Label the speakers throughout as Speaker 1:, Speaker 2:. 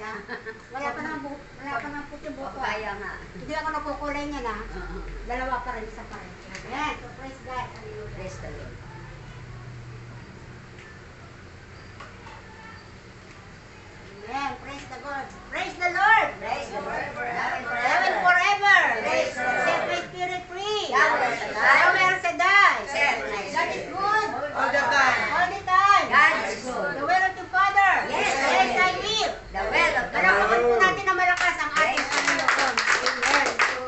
Speaker 1: pala. Wala pa naman buhok, wala pa naman puti buhok. ko.
Speaker 2: Kaya nga.
Speaker 1: Hindi ako nakukulay niya na.
Speaker 2: Oo.
Speaker 1: Dalawa pa rin, isa pa rin. Ayan, so praise God. Hallelujah.
Speaker 2: Praise the Lord.
Speaker 1: Amen. Praise the God. Praise the Lord.
Speaker 2: Praise the Lord.
Speaker 1: Now and forever.
Speaker 2: Praise the Lord.
Speaker 1: Set my spirit free.
Speaker 2: Yahweh Shaddai.
Speaker 1: Yahweh Shaddai.
Speaker 2: Set my
Speaker 1: God is good.
Speaker 3: All the time.
Speaker 1: All the time.
Speaker 2: God is good.
Speaker 1: The will of the Father.
Speaker 2: Yes.
Speaker 1: Yes, I live.
Speaker 2: The will
Speaker 1: Palakpakan po natin na malakas ang ating. Panginoon. Amen. So,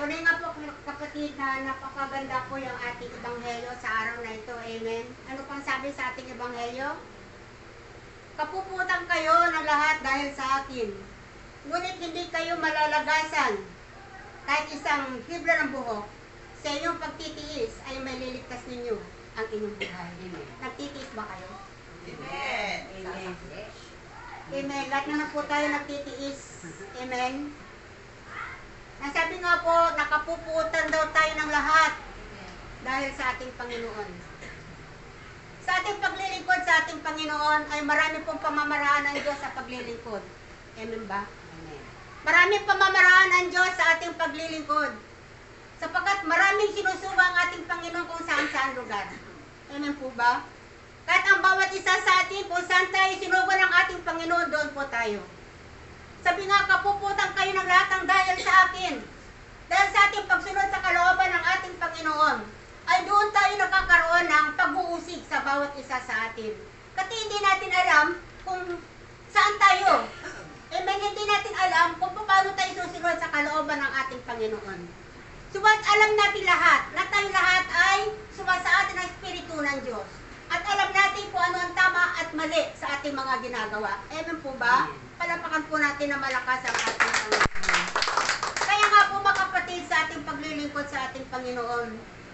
Speaker 1: tuloy nga po kapatid na napakaganda po yung ating ebanghelyo sa araw na ito. Amen. Ano pang sabi sa ating ebanghelyo? Kapuputan kayo ng lahat dahil sa akin. Ngunit hindi kayo malalagasan. Kahit isang hibla ng buhok, sa inyong pagtitiis ay may liligtas ninyo ang inyong buhay.
Speaker 2: Amen.
Speaker 1: Nagtitiis ba kayo?
Speaker 3: Amen.
Speaker 2: Amen.
Speaker 1: Amen. Lahat naman po tayo nagtitiis. Amen. Nasabi nga po, nakapuputan daw tayo ng lahat dahil sa ating Panginoon. Sa ating paglilingkod sa ating Panginoon ay marami pong pamamaraan ng Diyos sa paglilingkod. Amen ba?
Speaker 2: Amen.
Speaker 1: Maraming pamamaraan ng Diyos sa ating paglilingkod. Sapagkat maraming sinusuba ang ating Panginoon kung saan saan lugar. Amen po ba? Kahit ang bawat isa sa atin, kung saan tayo sinuba ng ating Panginoon, doon po tayo. Sabi nga, kapuputan kayo ng lahat ng dahil sa akin. Dahil sa ating pagsunod sa kalooban ng ating Panginoon, ay doon tayo nakakaroon ng pag-uusig sa bawat isa sa atin. Kasi hindi natin alam kung saan tayo. Amen, hindi natin alam kung paano tayo susunod sa kalooban ng ating Panginoon. Subalit alam natin lahat na tayo lahat ay sumasaatin ng Espiritu ng Diyos. At alam natin kung ano ang tama at mali sa ating mga ginagawa. Amen po ba? Palapakan po natin na malakas ang ating Panginoon. Kaya nga po mga kapatid sa ating paglilingkod sa ating Panginoon,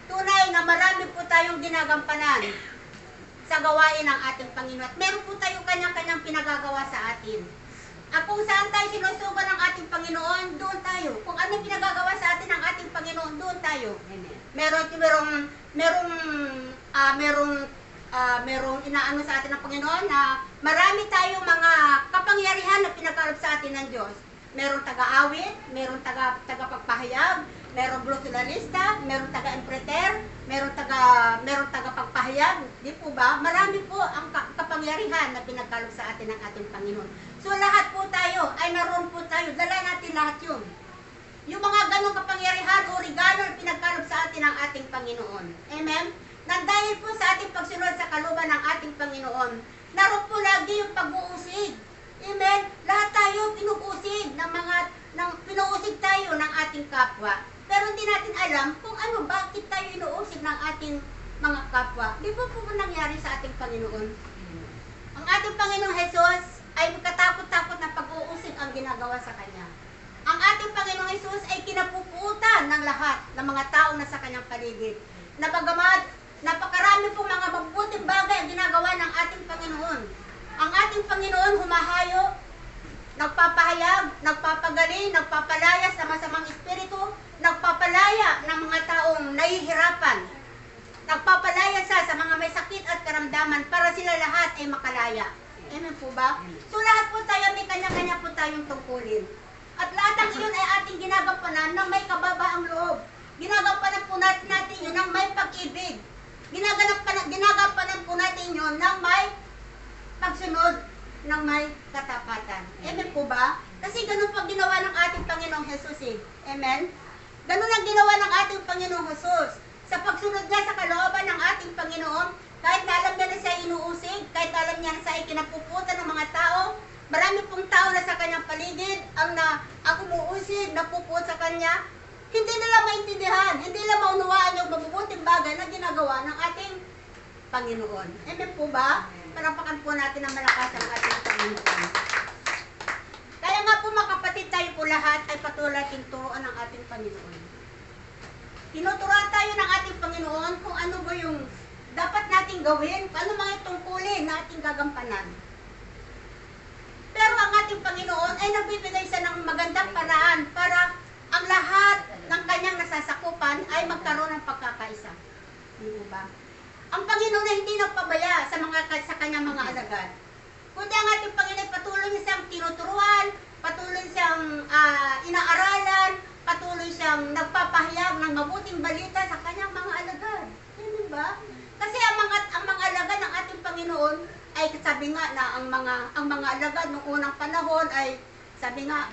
Speaker 1: tunay na marami po tayong ginagampanan sa gawain ng ating Panginoon. At meron po tayong kanya-kanyang pinagagawa sa atin. At kung saan tayo sinusuba ng ating Panginoon, doon tayo. Kung ano pinagagawa sa atin ng ating Panginoon, doon tayo.
Speaker 2: Amen.
Speaker 1: Meron merong merong ah merong ah merong inaano sa atin ng Panginoon na marami tayong mga kapangyarihan na pinagkaloob sa atin ng Diyos. Merong taga-awit, merong taga tagapagpahayag, merong glosulalista, merong taga-impreter, merong taga merong taga-pagpahayag, di po ba? Marami po ang ka- kapangyarihan na pinagkaloob sa atin ng ating Panginoon. So lahat po tayo ay naroon po tayo, dala natin lahat 'yun. Yung mga ganong kapangyarihan o regalo na pinagkaloob sa atin ng ating Panginoon. Amen? Nang dahil po sa ating pagsunod sa kaluban ng ating Panginoon, naroon po lagi yung pag-uusig. Amen? Lahat tayo pinuusig ng mga, ng, pinuusig tayo ng ating kapwa. Pero hindi natin alam kung ano, bakit tayo inuusig ng ating mga kapwa. Di ba po nangyari sa ating Panginoon? Ang ating Panginoong Jesus ay katakot-takot na pag-uusig ang ginagawa sa Kanya. Ang ating Panginoong Jesus ay kinapuputan ng lahat ng mga tao na sa Kanyang paligid. Na bagamat napakarami pong mga mabuting bagay ang ginagawa ng ating Panginoon. Ang ating Panginoon humahayo, nagpapahayag, nagpapagaling, nagpapalaya sa masamang espiritu, nagpapalaya ng mga taong nahihirapan, nagpapalaya sa sa mga may sakit at karamdaman para sila lahat ay makalaya. Amen po ba? So lahat po tayo may kanya-kanya po tayong tungkulin. At lahat ng iyon ay ating ginagampanan ng may kababaang loob. Ginagampanan po natin, natin yun ng may pag-ibig. Ginagampanan, ginagampanan po natin yun ng may pagsunod ng may katapatan. Amen po ba? Kasi ganun po ang ginawa ng ating Panginoong Jesus eh. Amen? Ganun ang ginawa ng ating Panginoong Jesus. Sa pagsunod niya sa kalooban ng ating Panginoon, kahit na alam niya na siya inuusig, kahit na alam niya na siya ay kinapuputan ng mga tao, marami pong tao na sa kanyang paligid ang na ang umuusig, napuput sa kanya, hindi nila maintindihan, hindi nila maunawaan yung mabubuting bagay na ginagawa ng ating Panginoon. Amen po ba? Palapakan po natin ang malakas ang ating Panginoon. Kaya nga po mga kapatid, tayo po lahat ay patuloy nating turuan ng ating Panginoon. Tinuturuan tayo ng ating Panginoon kung ano ba yung dapat nating gawin, kung ano mga tungkulin na ating gagampanan. Pero ang ating Panginoon ay nagbibigay siya ng sa kanyang mga alagad. Kundi ang ating Panginoon patuloy siyang tinuturuan, patuloy siyang uh, inaaralan, patuloy siyang nagpapahayag ng mabuting balita sa kanyang mga alagad. Hindi ba? Kasi ang mga ang mga alagad ng ating Panginoon ay sabi nga na ang mga ang mga alagad noong unang panahon ay sabi nga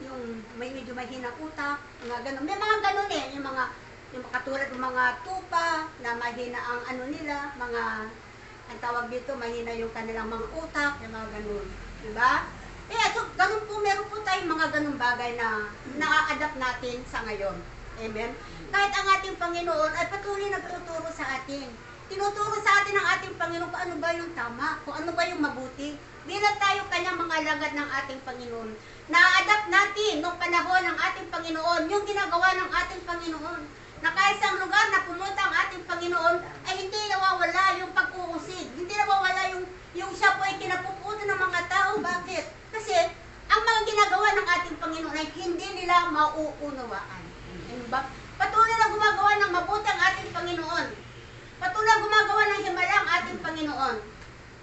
Speaker 1: yung may medyo mahina utak, mga ganun. May mga ganun eh, yung mga yung katulad ng mga tupa na mahina ang ano nila, mga ang tawag dito, mahina yung kanilang mga utak, yung mga ganun. Diba? Eh, so, ganun po, meron po tayong mga ganung bagay na na-adapt natin sa ngayon. Amen? Kahit ang ating Panginoon ay patuloy nagtuturo sa atin. Tinuturo sa atin ng ating Panginoon kung ano ba yung tama, kung ano ba yung mabuti. Bilang tayo kanyang mga alagad ng ating Panginoon. Na-adapt natin nung panahon ng ating Panginoon, yung ginagawa ng ating Panginoon. Na kahit sa lugar na pumunta ang ating Panginoon, ay hindi nawawala yung pag-uusid. Hindi nawawala yung, yung siya po ay kinapuputo ng mga tao. Bakit? Kasi ang mga ginagawa ng ating Panginoon ay hindi nila mauunawaan. Ano ba? Patuloy na gumagawa ng mabuti ang ating Panginoon. Patuloy na gumagawa ng himala ang ating Panginoon.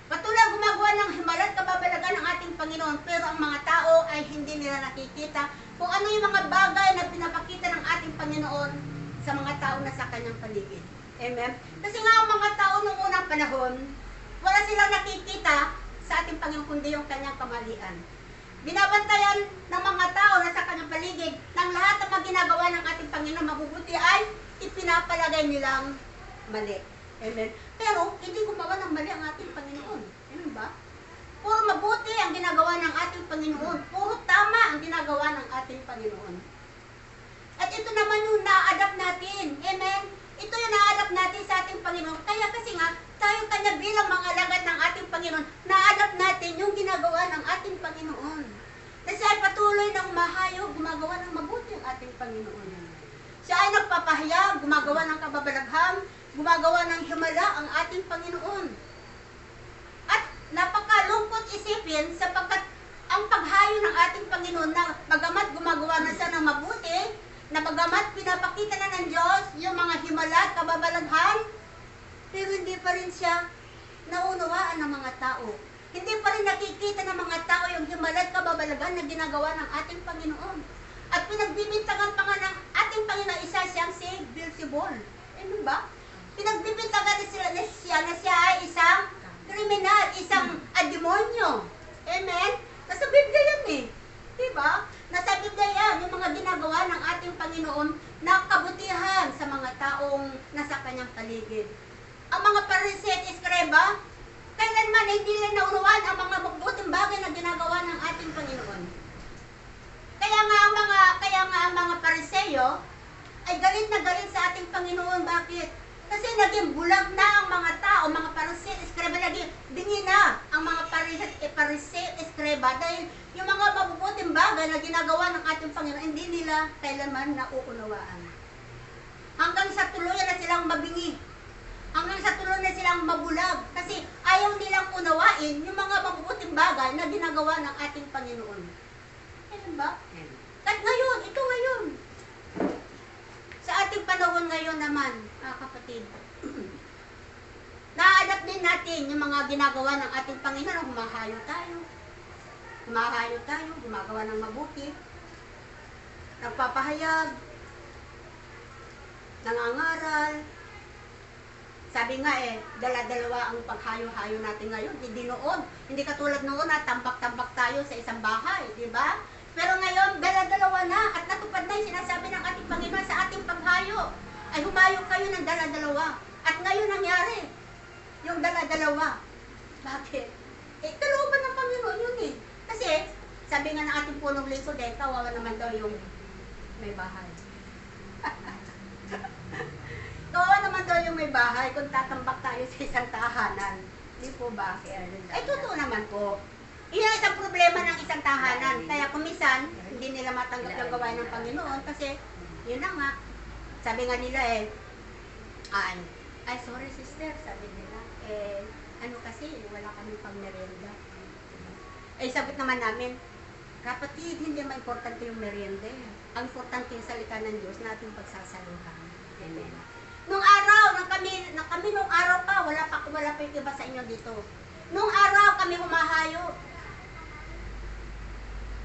Speaker 1: Patuloy na gumagawa ng himala at kababalagan ng ating Panginoon. Pero ang mga tao ay hindi nila nakikita kung ano yung mga bagay na pinapakita ng ating Panginoon sa mga tao na sa kanyang paligid. Amen? Kasi nga ang mga tao noong unang panahon, wala silang nakikita sa ating Panginoon kundi yung kanyang kamalian. Binabantayan ng mga tao na sa kanyang paligid ng lahat ng mga ginagawa ng ating Panginoon mabubuti ay ipinapalagay nilang mali. Amen. Pero hindi gumawa ng mali ang ating Panginoon. Amen ba? Puro mabuti ang ginagawa ng ating Panginoon. Puro tama ang ginagawa ng ating Panginoon. At ito naman yung na-adapt natin. Amen? Ito yung na-adapt natin sa ating Panginoon. Kaya kasi nga, tayo kanya bilang mga alagad ng ating Panginoon, na-adapt natin yung ginagawa ng ating Panginoon. Kasi ay patuloy ng mahayo, gumagawa ng mabuti ang ating Panginoon. Siya ay gumagawa ng kababalaghan, gumagawa ng himala ang ating Panginoon. At napakalungkot isipin sapagkat ang paghayo ng ating Panginoon na bagamat gumagawa na siya ng mabuti, na bagamat pinapakita na ng Diyos yung mga himala at kababalaghan, pero hindi pa rin siya naunawaan ng mga tao. Hindi pa rin nakikita ng mga tao yung himala at kababalaghan na ginagawa ng ating pinagbibintangan pa nga ng ating Panginoon isa siyang si Beelzebul. Ano ba? Pinagbibintangan na sila na siya na siya ay isang kriminal, isang ademonyo. Amen? Nasa Biblia yan eh. Diba? Nasa Biblia yan, yung mga ginagawa ng ating Panginoon na kabutihan sa mga taong nasa kanyang paligid. Ang mga parisee at eskreba, kailanman hindi nila naunawaan ang mga mabuting bagay na ginagawa ng ating Panginoon. Kaya nga ang mga kaya nga ang mga pariseyo ay galit na galit sa ating Panginoon. Bakit? Kasi naging bulag na ang mga tao, mga pariseo, eskreba, naging bingi na ang mga pariseo, eh, pariseo, eskreba dahil yung mga mabubuting bagay na ginagawa ng ating Panginoon, hindi nila kailanman nauunawaan. Hanggang sa tuluyan na silang mabingi. Hanggang sa tuluyan na silang mabulag. Kasi ayaw nilang unawain yung mga mabubuting bagay na ginagawa ng ating Panginoon. Ayun ba? At ngayon, ito ngayon. Sa ating panahon ngayon naman, mga kapatid, na-adapt din natin yung mga ginagawa ng ating Panginoon. Humahayo tayo. Humahayo tayo, gumagawa ng mabuti. Nagpapahayag. Nangangaral. Sabi nga eh, dala-dalawa ang paghayo-hayo natin ngayon. Hindi noon. Hindi katulad noon na tambak-tambak tayo sa isang bahay, di ba? Pero ngayon, dala-dalawa na at natupad na yung sinasabi ng ating Panginoon sa ating paghayo. Ay humayo kayo ng dala-dalawa. At ngayon nangyari, yung dala-dalawa. Bakit? Eh, kalooban ng Panginoon yun eh. Kasi, sabi nga ng ating punong lingkod eh, kawawa naman daw yung may bahay. kawawa naman daw yung may bahay kung tatambak tayo sa isang tahanan. Di po ba? Ay, totoo naman po. Iyan ang problema ng isang tahanan. Kaya kumisan, hindi nila matanggap yung gawain ng Panginoon kasi yun na nga. Sabi nga nila eh, ay, ay sorry sister, sabi nila. Eh, ano kasi, wala kami pang merienda. Eh, sagot naman namin, kapatid, hindi man importante yung merienda. eh. Ang importante yung salita ng Diyos natin pagsasaluhan. Amen. Nung araw, nang kami, nang kami nung araw pa, wala pa, wala pa yung iba sa inyo dito. Nung araw kami humahayo,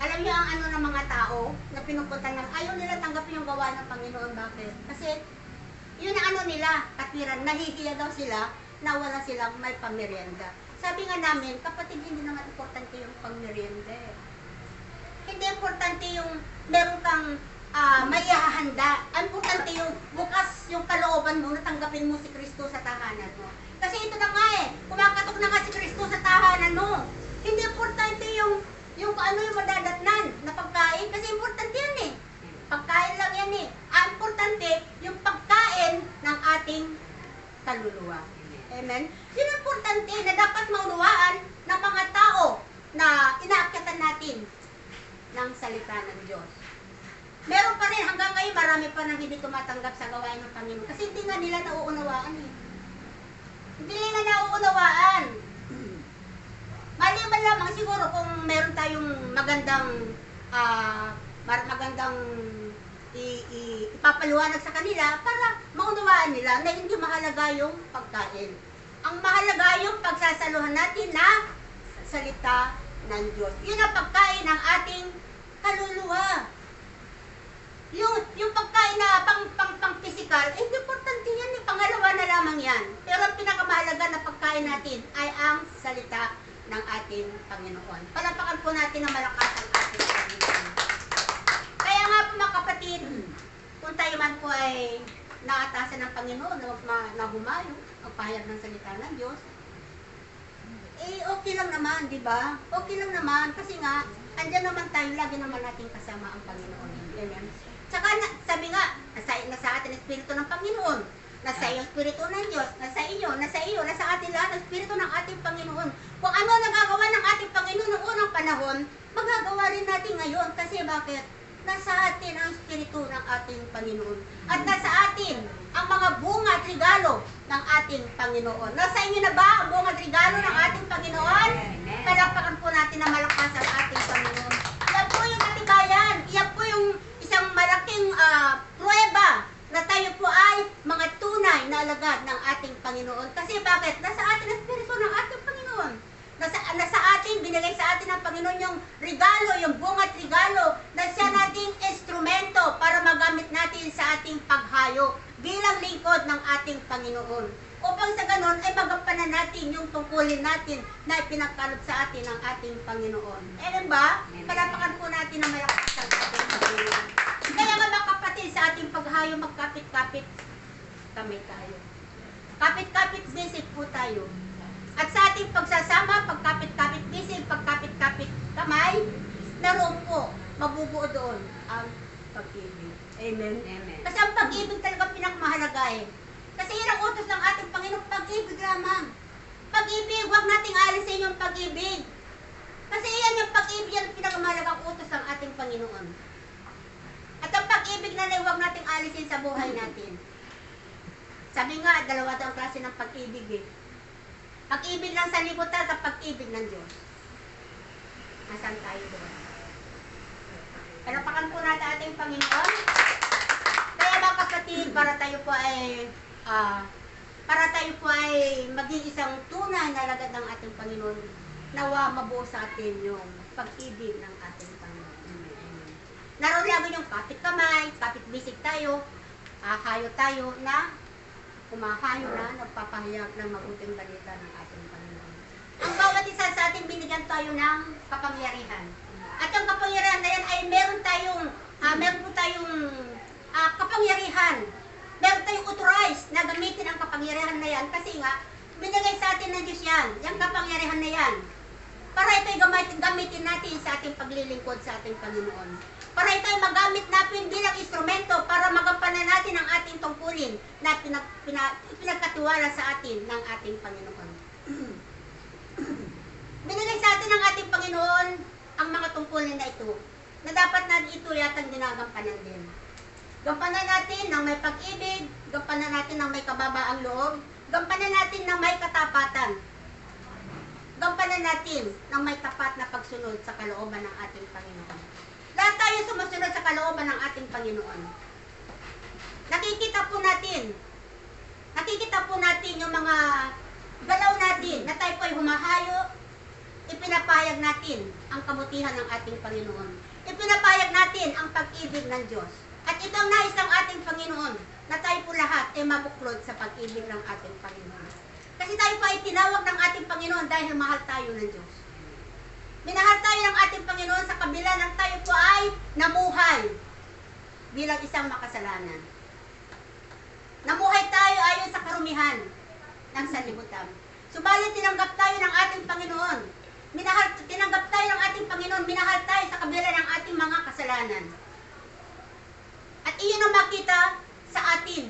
Speaker 1: alam niyo ang ano ng mga tao na pinupunta ng ayaw nila tanggapin yung gawa ng Panginoon. Bakit? Kasi yun ang ano nila, katwiran, nahihiya daw sila na wala silang may pamerienda. Sabi nga namin, kapatid, hindi naman importante yung pamerienda eh. Hindi importante yung meron kang ah, may hahanda. Importante yung bukas yung kalooban mo na tanggapin mo si Kristo sa tahanan mo. Kasi ito na nga eh, kumakatok na nga si Kristo sa tahanan mo. Hindi importante yung yung ano yung madadatnan na pagkain kasi importante yan eh. Pagkain lang yan eh. Ang importante yung pagkain ng ating kaluluwa. Amen? Yun ang importante na dapat maunawaan ng mga tao na inaakyatan natin ng salita ng Diyos. Meron pa rin, hanggang ngayon, marami pa nang hindi tumatanggap sa gawain ng Panginoon. Kasi hindi nga nila nauunawaan eh. Hindi nila nauunawaan. Siguro kung meron tayong magandang mar- magandang i- i- ipapaliwanag sa kanila para maunawaan nila na hindi mahalaga yung pagkain. Ang mahalaga yung pagsasaluhan natin na salita ng Diyos. Yun ang pagkain ng ating kaluluwa. Yung, yung pagkain na pang, pang, pang physical, eh, importante yan. Eh. Pangalawa na lamang yan. Pero ang pinakamahalaga na pagkain natin ay ang salita ng ating Panginoon. Palapakan po natin na malakas ang ating Panginoon. Kaya nga po mga kapatid, kung tayo man po ay naatasan ng Panginoon na, na humayo, magpahayag ng salita ng Diyos, eh okay lang naman, di ba? Okay lang naman, kasi nga, andyan naman tayo, lagi naman natin kasama ang Panginoon. Amen. Tsaka, na, sabi nga, nasa, nasa atin Espiritu ng Panginoon, nasa iyo ang Espiritu ng Diyos, nasa iyo, nasa iyo, nasa atin lahat ang Espiritu ng ating Panginoon. Kung ano nagagawa ng ating Panginoon noong unang panahon, magagawa rin natin ngayon. Kasi bakit? Nasa atin ang Espiritu ng ating Panginoon. At nasa atin ang mga bunga at regalo ng ating Panginoon. Nasa inyo na ba ang bunga at regalo ng ating Panginoon? Palakpakan po natin na malakas ang ating Panginoon. Yan po yung katibayan. Yan po yung isang malaking ah, pruweba na tayo po ay mga tunay na alagad ng ating Panginoon. Kasi bakit? Nasa atin ang Espiritu ng ating Panginoon. Nasa, nasa atin, binigay sa atin ng Panginoon yung regalo, yung bunga at regalo na siya nating instrumento para magamit natin sa ating paghayo bilang lingkod ng ating Panginoon. Upang sa ganon ay magampanan natin yung tungkulin natin na ipinagkalop sa atin ng ating Panginoon. Amen ba? Palapakan po natin na malakas ang ating Panginoon. Kaya nga mga kapatid, sa ating paghayo, magkapit-kapit kami tayo. Kapit-kapit basic po tayo. At sa ating pagsasama, pagkapit-kapit basic, pagkapit-kapit kamay, naroon po, mabubuo doon ang pag-ibig. Amen?
Speaker 2: Amen.
Speaker 1: Kasi ang pag-ibig talaga pinakamahalaga eh. Kasi yun ang utos ng ating Panginoon, pag-ibig lamang. Pag-ibig, huwag nating alisin yung pag-ibig. Kasi yan yung pag-ibig, yan ang pinakamahalagang utos ng ating Panginoon. At ang pag-ibig na huwag nating alisin sa buhay natin. Sabi nga, dalawa daw klase ng pag-ibig eh. Pag-ibig ng sanlibutan at pag-ibig ng Diyos. Nasaan tayo doon? Palapakan po natin ating Panginoon. Kaya mga kapatid, para tayo po ay ah, para tayo po ay maging isang tunay na lagad ng ating Panginoon, nawa mabuo sa atin yung pag-ibig ng ating Panginoon. Naroon lagi yung kapit kamay, kapit bisig tayo, hahayo tayo na kumahayo na, nagpapahayag ng mabuting balita ng ating Panginoon. Ang bawat isa sa atin binigyan tayo ng kapangyarihan. At ang kapangyarihan na yan ay meron tayong, ah, meron po tayong ah, kapangyarihan. Meron tayong authorized na gamitin ang kapangyarihan na yan kasi nga, binigay sa atin ng Diyos yan, yung kapangyarihan na yan. Para ito'y gamitin, gamitin natin sa ating paglilingkod sa ating Panginoon. Para ito'y magamit natin bilang instrumento para magampanan natin ang ating tungkulin na pinag, pina, pinagkatiwala sa atin ng ating Panginoon. Binigay sa atin ng ating Panginoon ang mga tungkulin na ito na dapat na ito yatang ginagampanan din. Gampanan natin ng may pag-ibig, gampanan natin ng may kababaang loob, gampanan natin ng may katapatan, gampanan natin ng may tapat na pagsunod sa kalooban ng ating Panginoon. Lahat tayo sumusunod sa kalooban ng ating Panginoon. Nakikita po natin, nakikita po natin yung mga galaw natin na tayo po ay humahayo, ipinapayag natin ang kabutihan ng ating Panginoon. Ipinapayag natin ang pag-ibig ng Diyos. At ito ang nais ng ating Panginoon na tayo po lahat ay mabuklod sa pag-ibig ng ating Panginoon. Kasi tayo po ay tinawag ng ating Panginoon dahil mahal tayo ng Diyos. Minahal tayo ng ating Panginoon sa kabila ng tayo po ay namuhay bilang isang makasalanan. Namuhay tayo ayon sa karumihan ng sanlibutan. Subalit tinanggap tayo ng ating Panginoon. Minahal, tinanggap tayo ng ating Panginoon, minahal tayo sa kabila ng ating mga kasalanan. At iyon ang makita sa atin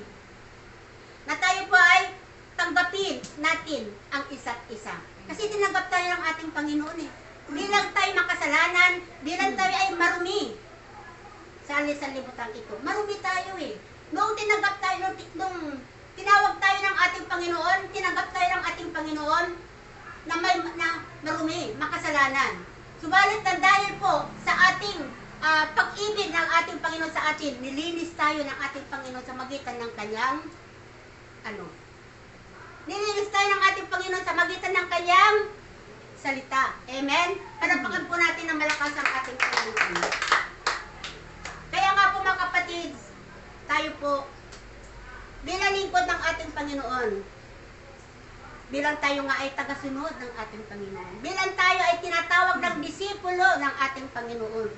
Speaker 1: na tayo po ay tanggapin natin ang isa't isa. Kasi tinanggap tayo ng ating Panginoon eh. Di lang tayo makasalanan, di lang tayo ay marumi. Sa lisan-libutan ito. Marumi tayo eh. Noong tinanggap tayo, nung, nung tinawag tayo ng ating Panginoon, tinanggap tayo ng ating Panginoon na may na marumi, makasalanan. Subalit na dahil po sa ating ah, pag-ibig ng ating Panginoon sa atin, nilinis tayo ng ating Panginoon sa magitan ng kanyang ano? Nilinis tayo ng ating Panginoon sa magitan ng kanyang salita. Amen? Panapakan po natin ng malakas ang ating Panginoon. Kaya nga po mga kapatid, tayo po bilang lingkod ng ating Panginoon, bilang tayo nga ay tagasunod ng ating Panginoon, bilang tayo ay tinatawag ng disipulo ng ating Panginoon.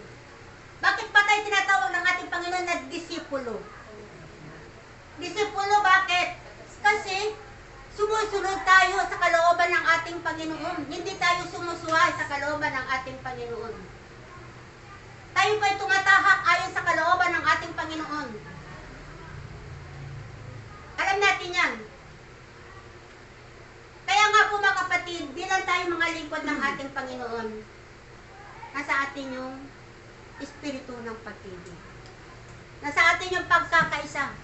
Speaker 1: Bakit pa tayo tinatawag ng ating Panginoon na disipulo? Disipulo, bakit? Kasi sumusunod tayo sa kalooban ng ating Panginoon. Hindi tayo sumusuway sa kalooban ng ating Panginoon. Tayo po ay tumatahak ayon sa kalooban ng ating Panginoon. Alam natin yan. Kaya nga po mga kapatid, bilang tayo mga lingkod ng ating Panginoon, nasa atin yung espiritu ng pag-ibig. Nasa atin yung pagkakaisa.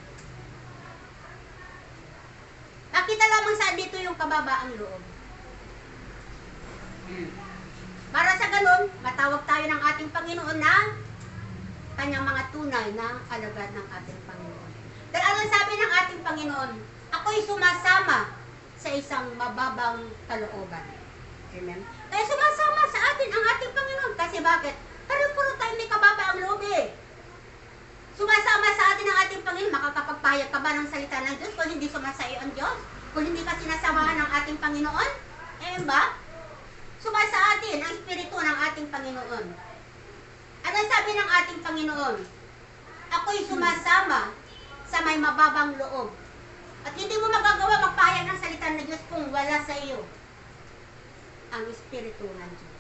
Speaker 1: Nakita lamang saan dito yung kababaang loob. Para sa ganun, matawag tayo ng ating Panginoon na kanyang mga tunay na alagad ng ating Panginoon. Dahil ano sabi ng ating Panginoon? Ako'y sumasama sa isang mababang kalooban. Amen? Kaya sumasama sa atin ang ating Panginoon. Kasi bakit? Paro-puro tayo may kababaang loob eh. Sumasama sa atin ang ating Panginoon. Makakapagpahayag ka ba ng salita ng Diyos kung hindi sumasayo ang Diyos? Kung hindi ka sinasamahan ng ating Panginoon? Eh ba? Sumasa atin ang Espiritu ng ating Panginoon. Ano sabi ng ating Panginoon? Ako'y sumasama sa may mababang loob. At hindi mo magagawa magpahayag ng salita ng Diyos kung wala sa iyo ang Espiritu ng Diyos.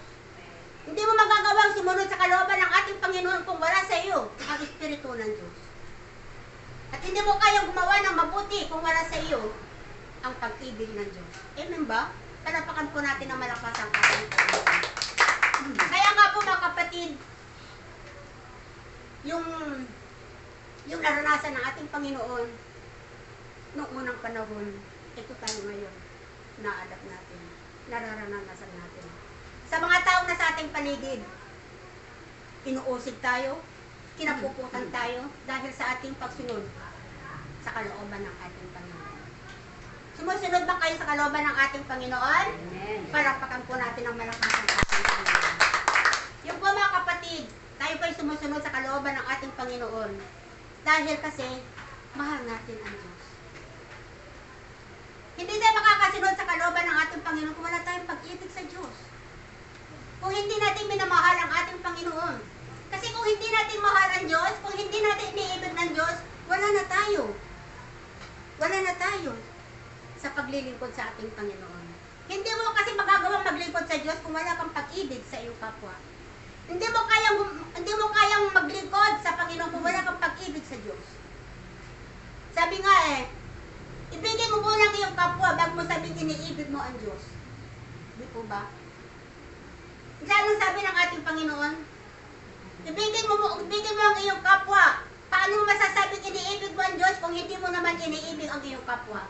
Speaker 1: Hindi mo magagawang sumunod sa kalooban ng ating Panginoon kung wala sa iyo ang Espiritu ng Diyos. At hindi mo kayang gumawa ng mabuti kung wala sa iyo ang pag-ibig ng Diyos. Amen ba? Palapakan po natin ng malakas ang Panginoon. Kaya nga po mga kapatid, yung yung naranasan ng ating Panginoon noong unang panahon, ito tayo ngayon, na-adapt natin, nararanasan natin. Sa mga taong nasa ating paligid, inuusig tayo, kinapuputan tayo dahil sa ating pagsunod sa kalooban ng ating Panginoon. Sumusunod ba kayo sa kalooban ng ating Panginoon?
Speaker 2: Amen.
Speaker 1: Palakpakan po natin ang malakas ang ating Panginoon. Yung po mga kapatid, tayo po ay sumusunod sa kalooban ng ating Panginoon. Dahil kasi, mahal natin ang Diyos. Hindi tayo makakasunod sa kalooban ng ating Panginoon kung wala tayong pag-ibig sa Diyos. Kung hindi natin minamahal ang ating Panginoon. Kasi kung hindi natin mahal ang Diyos, kung hindi natin iniibig ng Diyos, wala na tayo. Wala na tayo sa paglilingkod sa ating Panginoon. Hindi mo kasi magagawang maglingkod sa Diyos kung wala kang pag-ibig sa iyong kapwa. Hindi mo kayang hindi mo kayang maglingkod sa Panginoon kung wala kang pag-ibig sa Diyos. Sabi nga eh, ibigin mo muna ang iyong kapwa bago mo sabihin iniibig mo ang Diyos. Di po ba? Lalo sabi ng ating Panginoon, ibigin mo, ibigin mo ang iyong kapwa. Paano mo masasabing iniibig mo ang Diyos kung hindi mo naman iniibig ang iyong kapwa?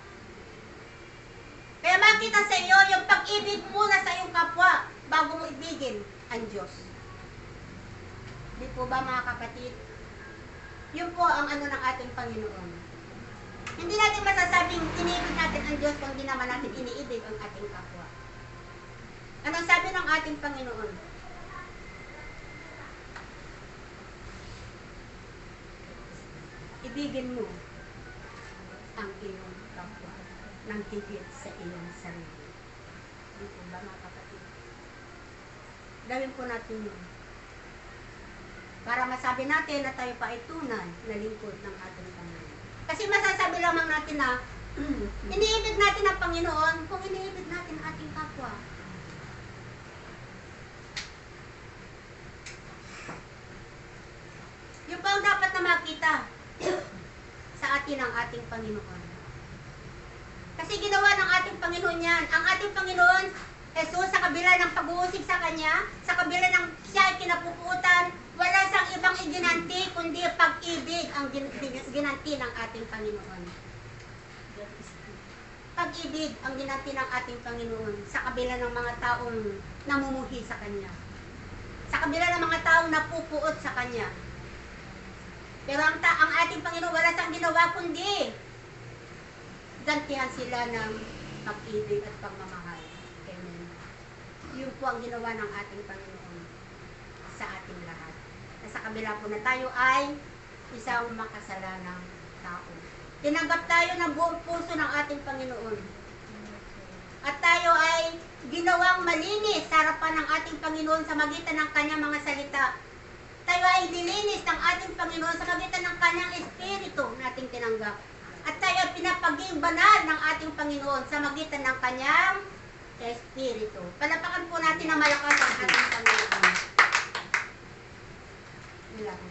Speaker 1: Kaya makita sa iyo yung pag-ibig muna sa iyong kapwa bago mo ibigin ang Diyos. Di po ba mga kapatid? Yun po ang ano ng ating Panginoon. Hindi natin masasabing iniibig natin ang Diyos kung hindi naman natin iniibig ang ating kapwa. Anong sabi ng ating Panginoon? Ibigin mo ang iyong ng higit sa iyong sarili. Hindi po ba mga kapatid? Gawin po natin yun. Para masabi natin na tayo pa ay tunay na lingkod ng ating Panginoon. Kasi masasabi lamang natin na iniibig natin ang Panginoon kung iniibig natin ang ating kapwa. Yung pa ang dapat na makita sa atin ng ating Panginoon. Kasi ginawa ng ating Panginoon yan. Ang ating Panginoon, Jesus, sa kabila ng pag-uusig sa Kanya, sa kabila ng siya ay kinapuputan, wala siyang ibang iginanti, kundi pag-ibig ang gin- gin- ginanti ng ating Panginoon. Pag-ibig ang ginanti ng ating Panginoon sa kabila ng mga taong namumuhi sa Kanya. Sa kabila ng mga taong napupuot sa Kanya. Pero ang, ta- ang ating Panginoon wala siyang ginawa kundi gantihan sila ng pag-ibig at pagmamahal. Amen. Yun po ang ginawa ng ating Panginoon sa ating lahat. Na sa kabila po na tayo ay isang makasalanang tao. Tinanggap tayo ng buong puso ng ating Panginoon. At tayo ay ginawang malinis sa harapan ng ating Panginoon sa magitan ng kanyang mga salita. Tayo ay dilinis ng ating Panginoon sa magitan ng kanyang espiritu nating tinanggap. At tayo ay pinapaging banal ng ating Panginoon sa magitan ng kanyang espiritu. Palapakan po natin ng malakas ang ating Panginoon. Wala